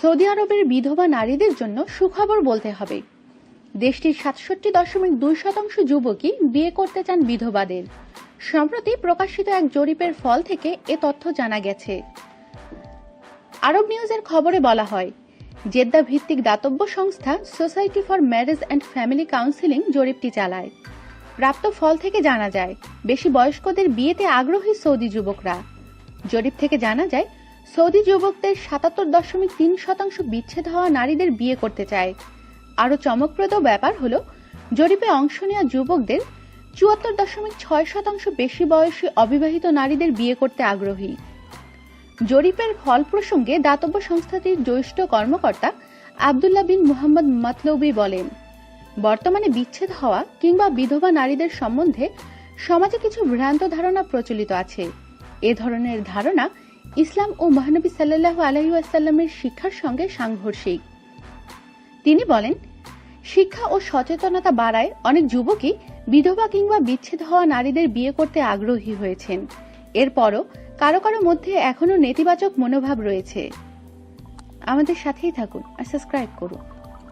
Saudi আরবের বিধবা নারীদের জন্য সুখবর বলতে হবে। দেশটির সাতষট্টি দশমিক দুই শতাংশ যুবকই বিয়ে করতে চান বিধবাদের। সম্প্রতি প্রকাশিত এক জরিপের ফল থেকে এ তথ্য জানা গেছে। আরব নিউজের খবরে বলা হয় জেদ্দা ভিত্তিক দাতব্য সংস্থা Society for Marriage and Family Counselling জরিপটি চালায়। প্রাপ্ত ফল থেকে জানা যায়, বেশি বয়স্কদের বিয়েতে আগ্রহী সৌদি যুবকরা। জরিপ থেকে জানা যায় সৌদি যুবকদের সাতাত্তর দশমিক তিন শতাংশ বিচ্ছেদ হওয়া নারীদের বিয়ে করতে চায়। আরও চমকপ্রদ ব্যাপার হলো, জরিপে অংশ নেওয়া যুবকদের চুয়াত্তর দশমিক ছয় শতাংশ বেশি বয়সী অবিবাহিত নারীদের বিয়ে করতে আগ্রহী। জরিপের ফল প্রসঙ্গে দাতব্য সংস্থাটির জ্যেষ্ঠ কর্মকর্তা আবদুল্লাহ বিন মোহাম্মদ মাতলবি বলেন, বর্তমানে বিচ্ছেদ হওয়া কিংবা বিধবা নারীদের সম্বন্ধে সমাজে কিছু ভ্রান্ত ধারণা প্রচলিত আছে। এ ধরনের ধারণা ইসলাম ও মহানবী সাল্লাহ আলহিউসাল্লামের শিক্ষার সঙ্গে সাংঘর্ষিক। তিনি বলেন, শিক্ষা ও সচেতনতা বাড়ায় অনেক যুবকই বিধবা কিংবা বিচ্ছেদ হওয়া নারীদের বিয়ে করতে আগ্রহী হয়েছেন। এরপরও কারও কারও মধ্যে এখনও নেতিবাচক মনোভাব রয়েছে। আমাদের সাথেই থাকুন আর সাবস্ক্রাইব করুন।